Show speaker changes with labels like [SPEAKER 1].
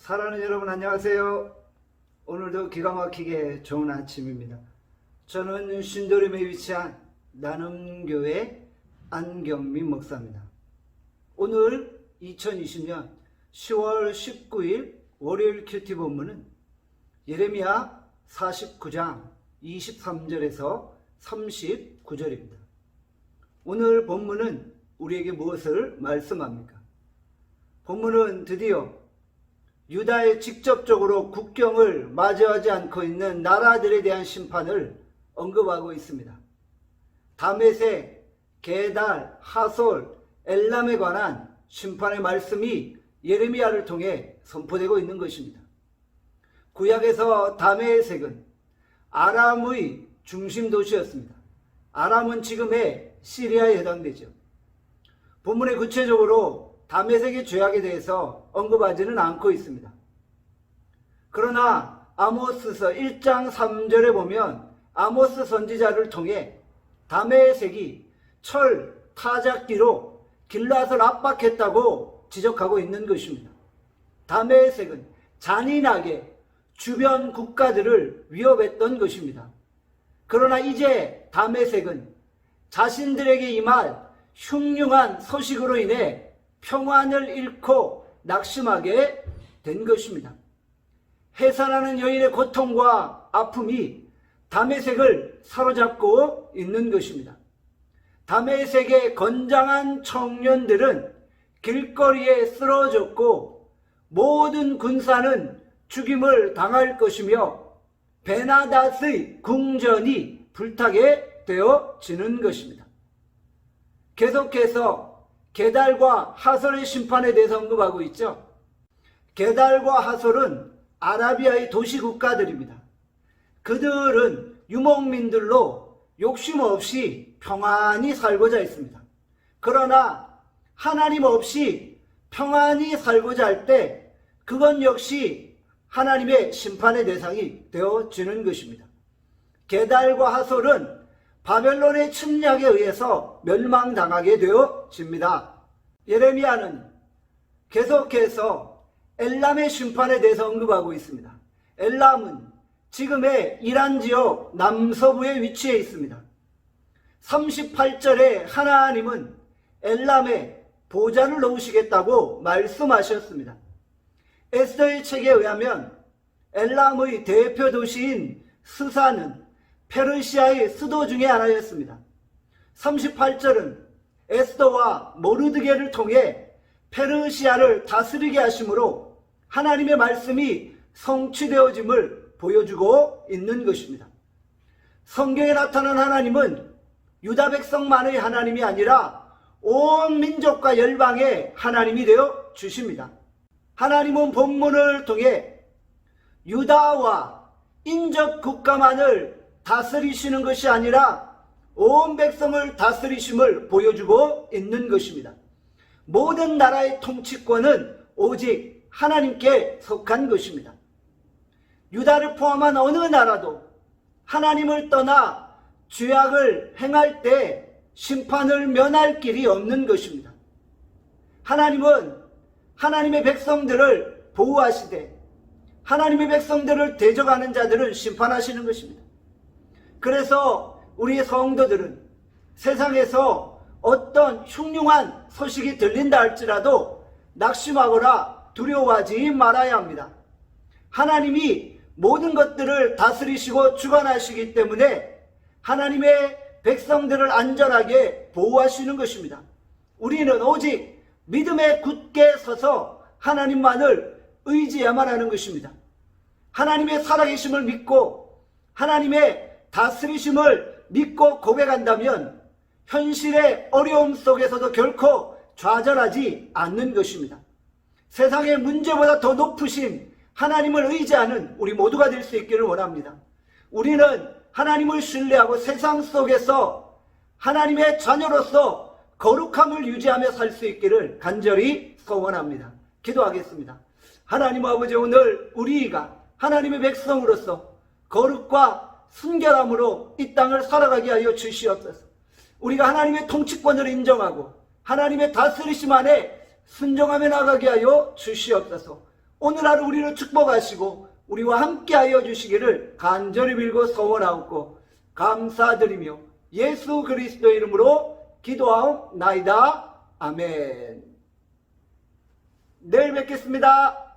[SPEAKER 1] 사랑하는 여러분 안녕하세요. 오늘도 기가 막히게 좋은 아침입니다. 저는 신도림에 위치한 나눔교회 안경민 목사입니다. 오늘 2020년 10월 19일 월요일 큐티 본문은 예레미야 49장 23절에서 39절입니다. 오늘 본문은 우리에게 무엇을 말씀합니까? 본문은 드디어 유다에 직접적으로 국경을 마주하지 않고 있는 나라들에 대한 심판을 언급하고 있습니다. 다메세, 게달, 하솔, 엘람에 관한 심판의 말씀이 예레미야를 통해 선포되고 있는 것입니다. 구약에서 다메섹은 아람의 중심 도시였습니다. 아람은 지금의 시리아에 해당되죠. 본문에 구체적으로 다메섹의 죄악에 대해서 언급하지는 않고 있습니다. 그러나 아모스서 1장 3절에 보면 아모스 선지자를 통해 다메섹이 철 타작기로 길라을 압박했다고 지적하고 있는 것입니다. 다메섹은 잔인하게 주변 국가들을 위협했던 것입니다. 그러나 이제 다메섹은 자신들에게 임할 흉흉한 소식으로 인해 평안을 잃고 낙심하게 된 것입니다. 해산하는 여인의 고통과 아픔이 다메섹을 사로잡고 있는 것입니다. 다메섹의 건장한 청년들은 길거리에 쓰러졌고 모든 군사는 죽임을 당할 것이며 베나닷의 궁전이 불타게 되어지는 것입니다. 계속해서 게달과 하솔의 심판에 대해서 언급하고 있죠. 게달과 하솔은 아라비아의 도시 국가들입니다. 그들은 유목민들로 욕심 없이 평안히 살고자 했습니다. 그러나 하나님 없이 평안히 살고자 할 때 그건 역시 하나님의 심판의 대상이 되어지는 것입니다. 게달과 하솔은 바벨론의 침략에 의해서 멸망당하게 되어집니다. 예레미야는 계속해서 엘람의 심판에 대해서 언급하고 있습니다. 엘람은 지금의 이란 지역 남서부에 위치해 있습니다. 38절에 하나님은 엘람에 보좌를 놓으시겠다고 말씀하셨습니다. 에스더의 책에 의하면 엘람의 대표 도시인 스사는 페르시아의 수도 중의 하나였습니다. 38절은 에스더와 모르드게를 통해 페르시아를 다스리게 하심으로 하나님의 말씀이 성취되어짐을 보여주고 있는 것입니다. 성경에 나타난 하나님은 유다 백성만의 하나님이 아니라 온 민족과 열방의 하나님이 되어 주십니다. 하나님은 본문을 통해 유다와 인접 국가만을 다스리시는 것이 아니라 온 백성을 다스리심을 보여주고 있는 것입니다. 모든 나라의 통치권은 오직 하나님께 속한 것입니다. 유다를 포함한 어느 나라도 하나님을 떠나 죄악을 행할 때 심판을 면할 길이 없는 것입니다. 하나님은 하나님의 백성들을 보호하시되 하나님의 백성들을 대적하는 자들을 심판하시는 것입니다. 그래서 우리 성도들은 세상에서 어떤 흉흉한 소식이 들린다 할지라도 낙심하거나 두려워하지 말아야 합니다. 하나님이 모든 것들을 다스리시고 주관하시기 때문에 하나님의 백성들을 안전하게 보호하시는 것입니다. 우리는 오직 믿음에 굳게 서서 하나님만을 의지해야만 하는 것입니다. 하나님의 살아계심을 믿고 하나님의 다스리심을 믿고 고백한다면 현실의 어려움 속에서도 결코 좌절하지 않는 것입니다. 세상의 문제보다 더 높으신 하나님을 의지하는 우리 모두가 될 수 있기를 원합니다. 우리는 하나님을 신뢰하고 세상 속에서 하나님의 자녀로서 거룩함을 유지하며 살 수 있기를 간절히 소원합니다. 기도하겠습니다. 하나님 아버지 오늘 우리가 하나님의 백성으로서 거룩과 순결함으로 이 땅을 살아가게 하여 주시옵소서. 우리가 하나님의 통치권을 인정하고 하나님의 다스리심 안에 순종하며 나가게 하여 주시옵소서. 오늘 하루 우리를 축복하시고 우리와 함께 하여 주시기를 간절히 빌고 소원하옵고 감사드리며 예수 그리스도의 이름으로 기도하옵나이다. 아멘. 내일 뵙겠습니다.